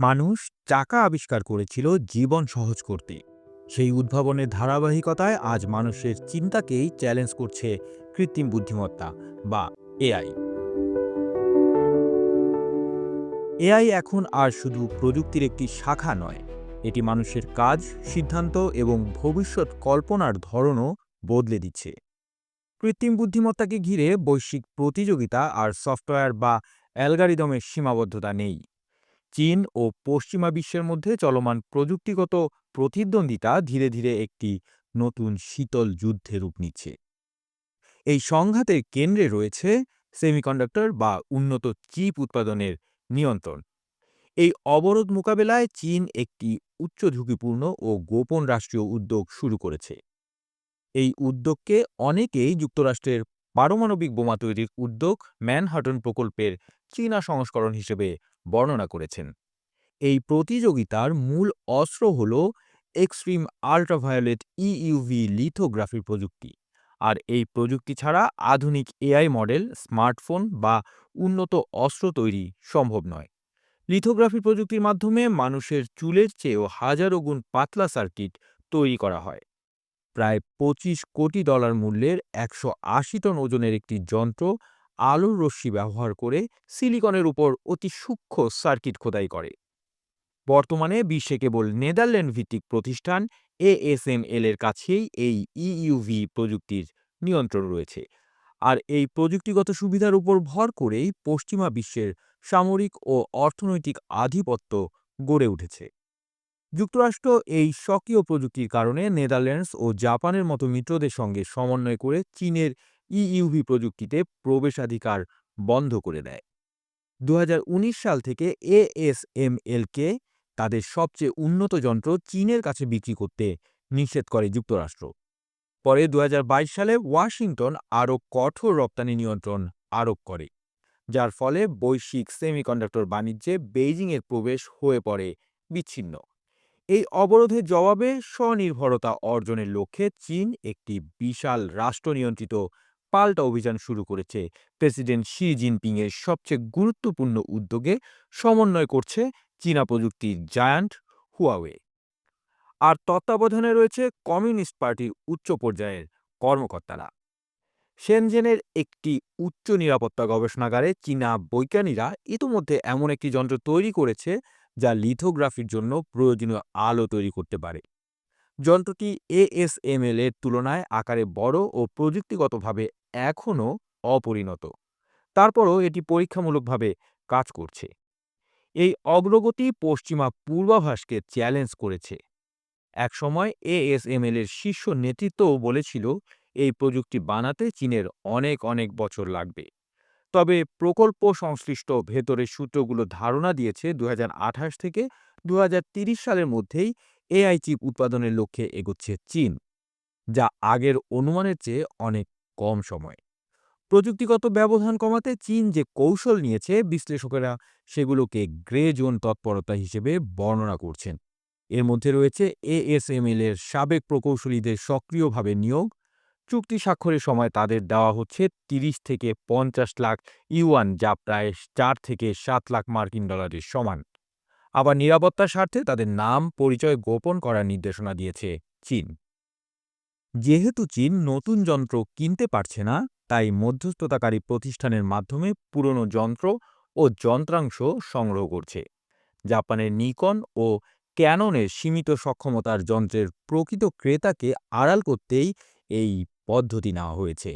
মানুষ চাকা আবিষ্কার করেছিল জীবন সহজ করতে। সেই উদ্ভাবনের ধারাবাহিকতায় আজ মানুষের চিন্তাকেই চ্যালেঞ্জ করছে কৃত্রিম বুদ্ধিমত্তা বা এআই এআই এখন আর শুধু প্রযুক্তির একটি শাখা নয়, এটি মানুষের কাজ, সিদ্ধান্ত এবং ভবিষ্যৎ কল্পনার ধরনও বদলে দিচ্ছে। কৃত্রিম বুদ্ধিমত্তাকে ঘিরে বৈশ্বিক প্রতিযোগিতা আর সফটওয়্যার বা অ্যালগারিদমের সীমাবদ্ধতা নেই। চীন ও পশ্চিমা বিশ্বের মধ্যে চলমান প্রযুক্তিগত প্রতিদ্বন্দ্বিতা ধীরে ধীরে একটি নতুন শীতল যুদ্ধে রূপ নিচ্ছে। এই সংঘাতের কেন্দ্রে রয়েছে সেমিকন্ডাক্টর বা উন্নত চিপ উৎপাদনের নিয়ন্ত্রণ। এই অবরোধ মোকাবেলায় চীন একটি উচ্চ ঝুঁকিপূর্ণ ও গোপন রাষ্ট্রীয় উদ্যোগ শুরু করেছে। এই উদ্যোগকে অনেকেই যুক্তরাষ্ট্রের পারমাণবিক বোমা তৈরির উদ্যোগ ম্যানহাটন প্রকল্পের চীনা সংস্করণ হিসেবে বর্ণনা করেছেন। এই প্রতিযোগিতার মূল অস্ত্র হল এক্সট্রিম আল্ট্রাভায়োলেট ইইউভি লিথোগ্রাফি প্রযুক্তি। আর এই প্রযুক্তি ছাড়া আধুনিক এআই মডেল, স্মার্টফোন বা উন্নত অস্ত্র তৈরি সম্ভব নয়। লিথোগ্রাফি প্রযুক্তির মাধ্যমে মানুষের চুলের চেয়েও হাজারো গুণ পাতলা সার্কিট তৈরি করা হয়। প্রায় পঁচিশ কোটি ডলার মূল্যের একশো আশি টন ওজনের একটি যন্ত্র আলোর রশ্মি ব্যবহার করে সিলিকনের উপর অতি সূক্ষ্ম সার্কিট খোদাই করে। বর্তমানে বিশ্বে কেবল নেদারল্যান্ড ভিত্তিক প্রতিষ্ঠান এএসএমএল এর কাছেই এই ইইউভি প্রযুক্তির নিয়ন্ত্রণ রয়েছে। আর এই প্রযুক্তিগত সুবিধার উপর ভর করেই পশ্চিমা বিশ্বের সামরিক ও অর্থনৈতিক আধিপত্য গড়ে উঠেছে। যুক্তরাষ্ট্র এই স্বকীয় প্রযুক্তির কারণে নেদারল্যান্ডস ও জাপানের মতো মিত্রদের সঙ্গে সমন্বয় করে চীনের ইইউভি প্রযুক্তিতে প্রবেশাধিকার বন্ধ করে দেয়। দু হাজার উনিশ সাল থেকে এএসএমএলকে তাদের সবচেয়ে উন্নত যন্ত্র চীনের কাছে বিক্রি করতে নিষেধ করে যুক্তরাষ্ট্র। পরে দু হাজার বাইশ সালে ওয়াশিংটন আরও কঠোর রপ্তানি নিয়ন্ত্রণ আরোপ করে, যার ফলে বৈশ্বিক সেমিকন্ডাক্টর বাণিজ্যে বেইজিংয়ের প্রবেশ হয়ে পড়ে বিচ্ছিন্ন। এই অবরোধের জবাবে স্বনির্ভরতা অর্জনের লক্ষ্যে চীন একটি বিশাল রাষ্ট্রনিয়ন্ত্রিত পাল্টা অভিযান শুরু করেছে। প্রেসিডেন্ট শি জিনপিংয়ের সবচেয়ে গুরুত্বপূর্ণ উদ্যোগে সমন্বয় করছে চীনা প্রযুক্তির জায়ান্ট হুয়াওয়ে। আর তত্ত্বাবধানে রয়েছে কমিউনিস্ট পার্টির উচ্চ পর্যায়ের কর্মকর্তারা। শেনজেনের একটি উচ্চ নিরাপত্তা গবেষণাগারে চীনা বৈজ্ঞানিকরা ইতিমধ্যে এমন একটি যন্ত্র তৈরি করেছে যা লিথোগ্রাফির জন্য প্রয়োজনীয় আলো তৈরি করতে পারে। যন্ত্রটি এএসএমএল এর তুলনায় আকারে বড় ও প্রযুক্তিগতভাবে এখনও অপরিণত। তারপরও এটি পরীক্ষামূলকভাবে কাজ করছে। এই অগ্রগতি পশ্চিমা পূর্বাভাসকে চ্যালেঞ্জ করেছে। একসময় এএসএমএল এর শীর্ষ নেতৃত্বও বলেছিল, এই প্রযুক্তি বানাতে চীনের অনেক অনেক বছর লাগবে। তবে প্রকল্প সংশ্লিষ্ট ভেতরের সূত্রগুলো ধারণা দিয়েছে দু হাজার আঠাশ থেকে দু সালের মধ্যেই এআই চিপ উৎপাদনের লক্ষ্যে এগোচ্ছে চীন, যা আগের অনুমানের চেয়ে অনেক কম সময়ে। প্রযুক্তিগত ব্যবধান কমাতে চীন যে কৌশল নিয়েছে, বিশ্লেষকেরা সেগুলোকে গ্রে জোন তৎপরতা হিসেবে বর্ণনা করছেন। এর মধ্যে রয়েছে এএসএমএল এর সাবেক প্রকৌশলীদের সক্রিয়ভাবে নিয়োগ। চুক্তি স্বাক্ষরের সময় তাদের দেওয়া হচ্ছে ৩০ থেকে পঞ্চাশ লাখ ইউয়ান, যা প্রায় চার থেকে সাত লাখ মার্কিন ডলারের সমান। আবার নিরাপত্তার স্বার্থে তাদের নাম, পরিচয় গোপন করার নির্দেশনা দিয়েছে চীন। যেহেতু চীন নতুন যন্ত্র কিনতে পারছে না, তাই মধ্যস্থতাকারী প্রতিষ্ঠানের মাধ্যমে পুরনো যন্ত্র ও যন্ত্রাংশ সংগ্রহ করছে। জাপানের নিকন ও ক্যাননের সীমিত সক্ষমতার যন্ত্রের প্রকৃত ক্রেতাকে আড়াল করতেই এই পদ্ধতি নেওয়া হয়েছে।